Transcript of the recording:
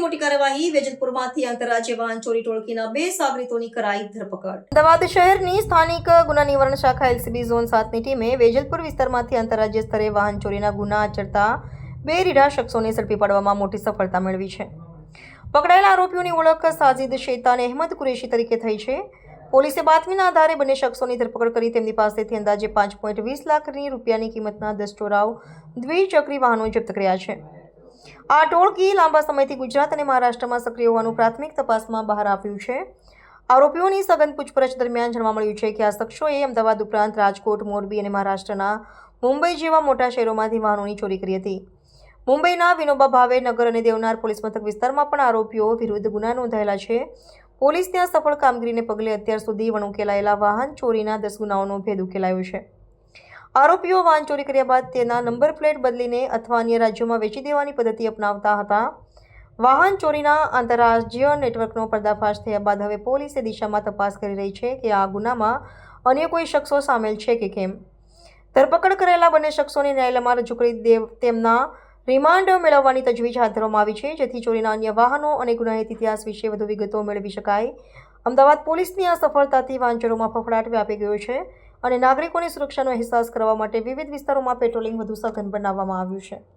મોટી કાર્યવાહી વેજલપુરમાંથી આંતરરાજ્ય વાહન ચોરી ટોળકીના બે સાગરીતોની કરાઈ ધરપકડ. અમદાવાદ શહેરની સ્થાનિક ગુના નિવારણ શાખા એલસીબી ઝોન સાતની ટીમે વેજલપુર વિસ્તારમાંથી આંતરરાજ્ય સ્તરે વાહન ચોરીના ગુના આચરતા બે રીઢા શખ્સોને ઝડપી પાડવામાં મોટી સફળતા મેળવી છે. પકડાયેલા આરોપીઓની ઓળખ સાજિદ અને અહેમદ કુરેશી તરીકે થઈ છે. પોલીસે બાતમીના આધારે બંને શખ્સોની ધરપકડ કરી તેમની પાસેથી અંદાજે પાંચ પોઈન્ટ વીસ લાખની રૂપિયાની કિંમતના દસ ચોરાવ દ્વિચક્રી વાહનો જપ્ત કર્યા છે. આ ટોળકી લાંબા સમયથી ગુજરાત અને મહારાષ્ટ્રમાં સક્રિય હોવાનું પ્રાથમિક તપાસમાં બહાર આવ્યું છે. આરોપીઓની સઘન પૂછપરછ દરમિયાન જાણવા મળ્યું છે કે આ શખ્સોએ અમદાવાદ ઉપરાંત રાજકોટ, મોરબી અને મહારાષ્ટ્રના મુંબઈ જેવા મોટા શહેરોમાંથી વાહનોની ચોરી કરી હતી. મુંબઈના વિનોબા ભાવે નગર અને દેવનાર પોલીસ મથક વિસ્તારમાં પણ આરોપીઓ વિરુદ્ધ ગુના નોંધાયેલા છે. પોલીસ ત્યાં સફળ કામગીરીને પગલે અત્યાર સુધી વણુકેલાયેલા વાહન ચોરીના દસ ગુનાઓનો ભેદ ઉકેલાયો છે. આરોપીઓ વાહન ચોરી કર્યા બાદ તેના નંબર પ્લેટ બદલીને અથવા અન્ય રાજ્યોમાં વેચી દેવાની પદ્ધતિ અપનાવતા હતા. વાહન ચોરીના આંતરરાજ્ય નેટવર્કનો પર્દાફાશ થયા બાદ હવે પોલીસ દિશામાં તપાસ કરી રહી છે કે આ ગુનામાં અન્ય કોઈ શખ્સો સામેલ છે કે કેમ? ધરપકડ કરેલા બંને શખ્સોને ન્યાયાલયમાં રજૂ કરી દેવ તેમના રિમાન્ડ મેળવવાની તજવીજ હાથ ધરવામાં આવી છે, જેથી ચોરીના અન્ય વાહનો અને ગુનાહિત ઇતિહાસ વિશે વધુ વિગતો મેળવી શકાય. અમદાવાદ પોલીસની આ સફળતાથી વાંચરોમાં ફફડાટ વ્યાપી ગયો છે. અને નાગરિકોની સુરક્ષાનો અહેસાસ કરવા માટે વિવિધ વિસ્તારોમાં પેટ્રોલિંગ વધુ સઘન બનાવવામાં આવ્યું છે.